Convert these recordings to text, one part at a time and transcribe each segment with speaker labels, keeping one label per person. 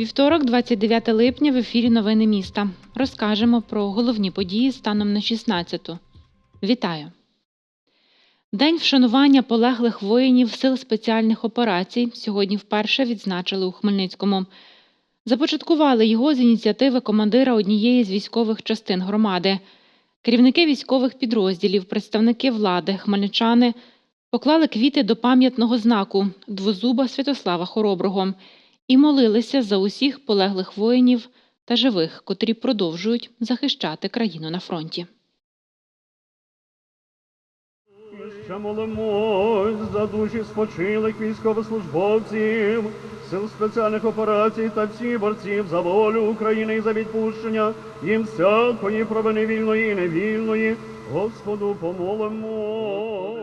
Speaker 1: Вівторок, 29 липня, в ефірі Новини міста. Розкажемо про головні події станом на 16-ту. Вітаю! День вшанування полеглих воїнів Сил спеціальних операцій сьогодні вперше відзначили у Хмельницькому. Започаткували його з ініціативи командира однієї з військових частин громади. Керівники військових підрозділів, представники влади, хмельничани поклали квіти до пам'ятного знаку двозуба Святослава Хороброго і молилися за усіх полеглих воїнів та живих, котрі продовжують захищати країну на фронті.
Speaker 2: Ще молимось за душі спочилих військовослужбовців, сил спеціальних операцій та всіх борців за волю України і за відпущення їм всякої провини вільної і невільної. Господу помолимо.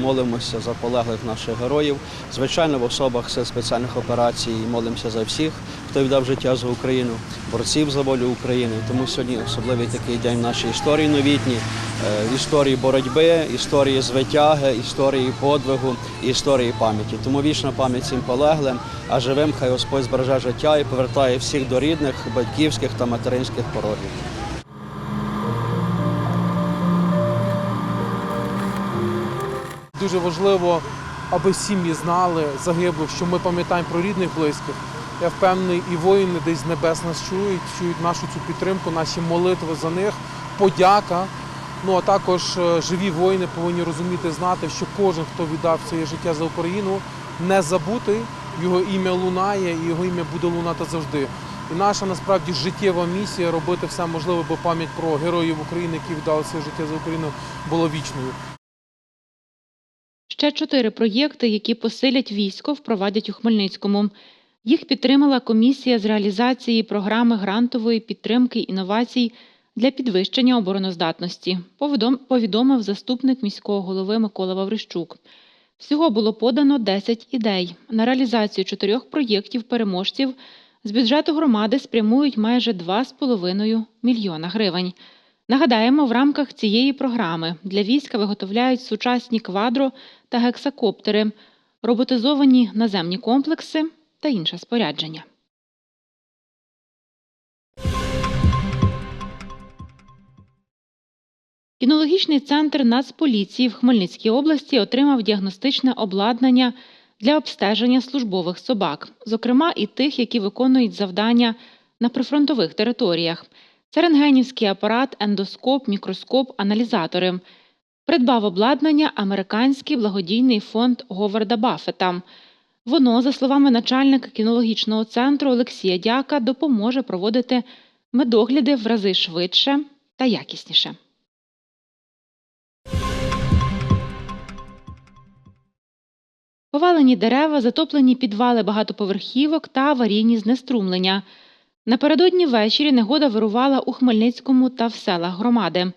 Speaker 3: Молимося за полеглих наших героїв, звичайно, в особах сил спеціальних операцій. Молимося за всіх, хто віддав життя за Україну, борців за волю України. Тому сьогодні особливий такий день в нашій історії новітній, історії боротьби, історії звитяги, історії подвигу історії пам'яті. Тому вічна пам'ять цим полеглим, а живим хай Господь збереже життя і повертає всіх до рідних, батьківських та материнських порогів.
Speaker 4: Дуже важливо, аби сім'ї знали загиблих, що ми пам'ятаємо про рідних близьких. Я впевнений, і воїни десь з небес нас чують, чують нашу цю підтримку, наші молитви за них, подяка. Ну а також е, живі воїни повинні розуміти, знати, що кожен, хто віддав своє життя за Україну, не забутий, його ім'я лунає і його ім'я буде лунати завжди. І наша насправді життєва місія робити все можливе, бо пам'ять про героїв України, які віддали своє життя за Україну, була вічною.
Speaker 1: Ще чотири проєкти, які посилять військо, впровадять у Хмельницькому. Їх підтримала комісія з реалізації програми грантової підтримки інновацій для підвищення обороноздатності, повідомив заступник міського голови Микола Ваврищук. Всього було подано 10 ідей. На реалізацію чотирьох проєктів переможців з бюджету громади спрямують майже 2,5 мільйона гривень. Нагадаємо, в рамках цієї програми для війська виготовляють сучасні квадро та гексакоптери, роботизовані наземні комплекси та інше спорядження. Кінологічний центр Нацполіції в Хмельницькій області отримав діагностичне обладнання для обстеження службових собак, зокрема і тих, які виконують завдання на прифронтових територіях. Це рентгенівський апарат, ендоскоп, мікроскоп, аналізатори. Придбав обладнання американський благодійний фонд Говарда Баффета. Воно, за словами начальника кінологічного центру Олексія Дяка, допоможе проводити медогляди в рази швидше та якісніше. Повалені дерева, затоплені підвали багатоповерхівок та аварійні знеструмлення. Напередодні ввечері негода вирувала у Хмельницькому та в селах громади.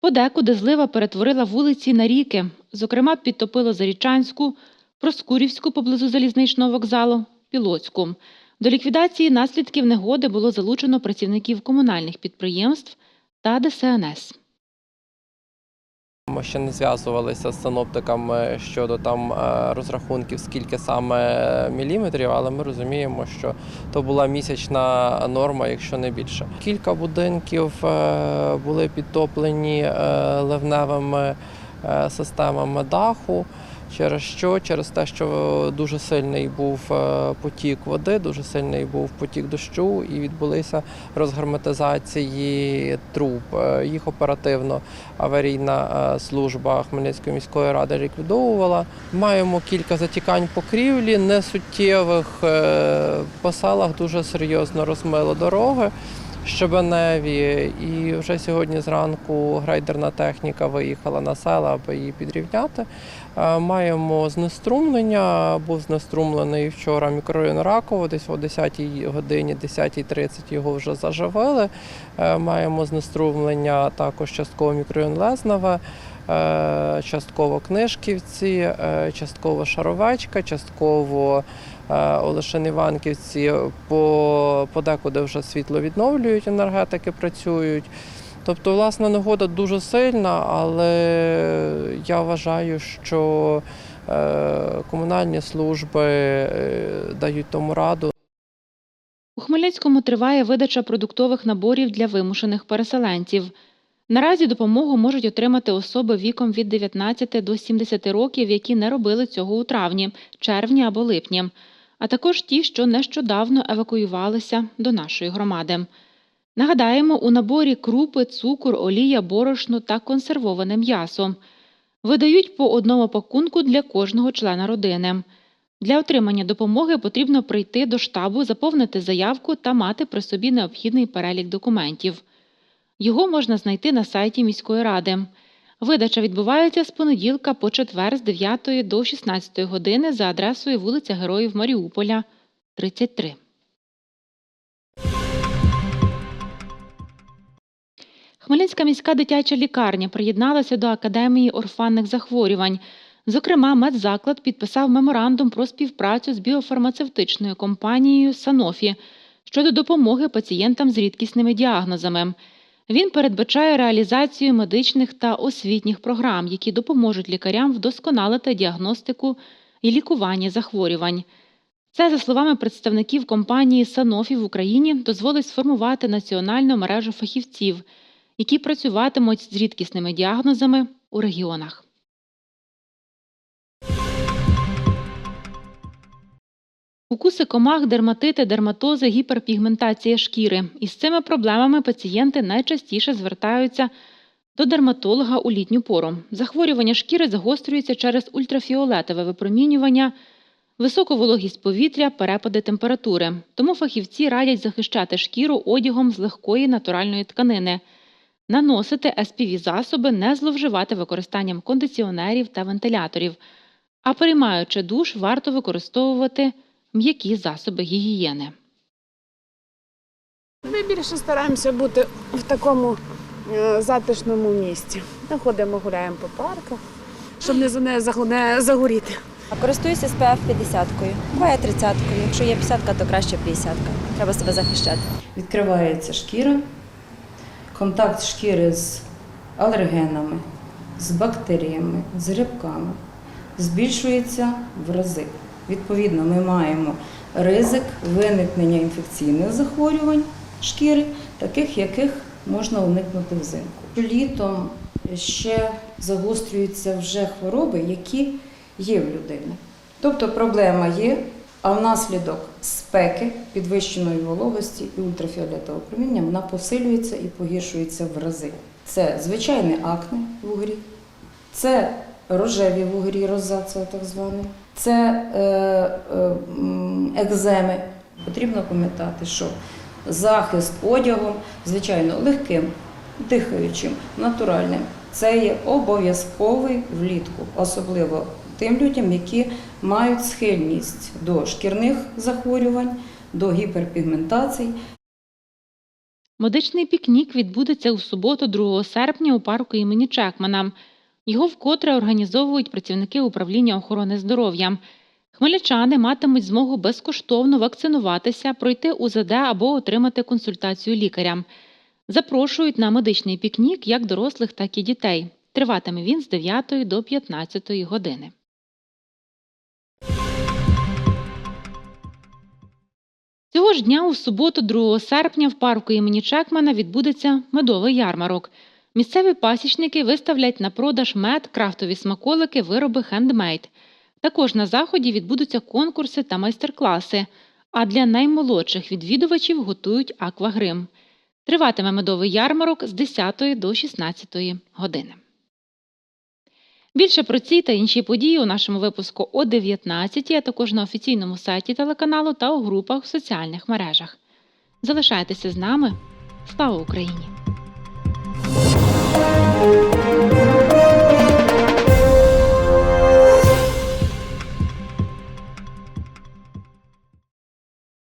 Speaker 1: Подекуди злива перетворила вулиці на ріки, зокрема, підтопило Зарічанську, Проскурівську поблизу залізничного вокзалу, Пілоцьку. До ліквідації наслідків негоди було залучено працівників комунальних підприємств та ДСНС.
Speaker 5: Ми ще не зв'язувалися з синоптиками щодо там е, розрахунків, скільки саме міліметрів, але ми розуміємо, що то була місячна норма, якщо не більше. Кілька будинків е, були підтоплені е, ливневими системами даху. Через що? Через те, що дуже сильний був е, потік води, дуже сильний був потік дощу, і відбулися розгерметизації труб. Е, Їх оперативно аварійна е, служба Хмельницької міської ради ліквідовувала. Маємо кілька затікань покрівлі, несуттєвих е, по селах дуже серйозно розмило дороги. Щебеневі, і вже сьогодні зранку грейдерна техніка виїхала на села, аби її підрівняти. Е, Маємо знеструмлення. Був знеструмлений вчора мікрорайон Раково, десь о 10 годині, 10.30 його вже заживили. Е, Маємо знеструмлення також частково мікрорайон Лезневе, е, частково Книжківці, частково Шаровечка, частково Олешин Іванківці, по подекуди вже світло відновлюють, енергетики працюють. Тобто, власна негода дуже сильна, але я вважаю, що е, комунальні служби е, дають тому раду.
Speaker 1: У Хмельницькому триває видача продуктових наборів для вимушених переселенців. Наразі допомогу можуть отримати особи віком від 19 до 70 років, які не робили цього у травні, червні або липні, а також ті, що нещодавно евакуювалися до нашої громади. Нагадаємо, у наборі крупи, цукор, олія, борошно та консервоване м'ясо. Видають по одному пакунку для кожного члена родини. Для отримання допомоги потрібно прийти до штабу, заповнити заявку та мати при собі необхідний перелік документів. Його можна знайти на сайті міської ради. Видача відбувається з понеділка по четвер з 9 до 16 години за адресою вулиця Героїв Маріуполя, 33. Хмельницька міська дитяча лікарня приєдналася до Академії орфанних захворювань. Зокрема, медзаклад підписав меморандум про співпрацю з біофармацевтичною компанією Санофі щодо допомоги пацієнтам з рідкісними діагнозами. Він передбачає реалізацію медичних та освітніх програм, які допоможуть лікарям вдосконалити діагностику і лікування захворювань. Це, за словами представників компанії Санофі в Україні, дозволить сформувати національну мережу фахівців, які працюватимуть з рідкісними діагнозами у регіонах. Укуси комах, дерматити, дерматози, гіперпігментація шкіри. Із цими проблемами пацієнти найчастіше звертаються до дерматолога у літню пору. Захворювання шкіри загострюються через ультрафіолетове випромінювання, високу вологість повітря, перепади температури. Тому фахівці радять захищати шкіру одягом з легкої натуральної тканини, наносити spv засоби не зловживати використанням кондиціонерів та вентиляторів. А приймаючи душ, варто використовувати м'які засоби гігієни.
Speaker 6: Ми більше стараємося бути в такому е, затишному місці. Ми ходимо, гуляємо по парках, щоб не, за- не, загу- загоріти.
Speaker 7: Користуюся SPF 50 буває 30 Якщо є 50 то краще 50 Треба себе захищати.
Speaker 8: відкривається шкіра, контакт шкіри з алергенами, з бактеріями, з грибками збільшується в рази. Відповідно, ми маємо ризик виникнення інфекційних захворювань шкіри, таких, яких можна уникнути взимку. Літом ще загострюються вже хвороби, які є в людини. Тобто проблема є, а внаслідок спеки, підвищеної вологості і ультрафіолетового проміння вона посилюється і погіршується в рази. Це звичайне акне вугрі, це рожеві вугрі, розація так званий, це е, е, екземи. Потрібно пам'ятати, що захист одягом, звичайно, легким, дихаючим, натуральним. Це є обов'язковий влітку, особливо тим людям, які мають схильність до шкірних захворювань, до гіперпігментацій.
Speaker 1: Медичний пікнік відбудеться у суботу, 2 серпня, у парку імені Чекмана. Його вкотре організовують працівники управління охорони здоров'я. Хмельничани матимуть змогу безкоштовно вакцинуватися, пройти УЗД або отримати консультацію лікаря. Запрошують на медичний пікнік як дорослих, так і дітей. Триватиме він з 9 до 15 години. Цього ж дня у суботу, 2 серпня, в парку імені Чекмана відбудеться медовий ярмарок. Місцеві пасічники виставлять на продаж мед, крафтові смаколики, вироби хендмейд. Також на заході відбудуться конкурси та майстер-класи. А для наймолодших відвідувачів готують аквагрим. Триватиме медовий ярмарок з 10 до 16 години. Більше про ці та інші події у нашому випуску о 19, а також на офіційному сайті телеканалу та у групах в соціальних мережах. Залишайтеся з нами. Слава Україні! Música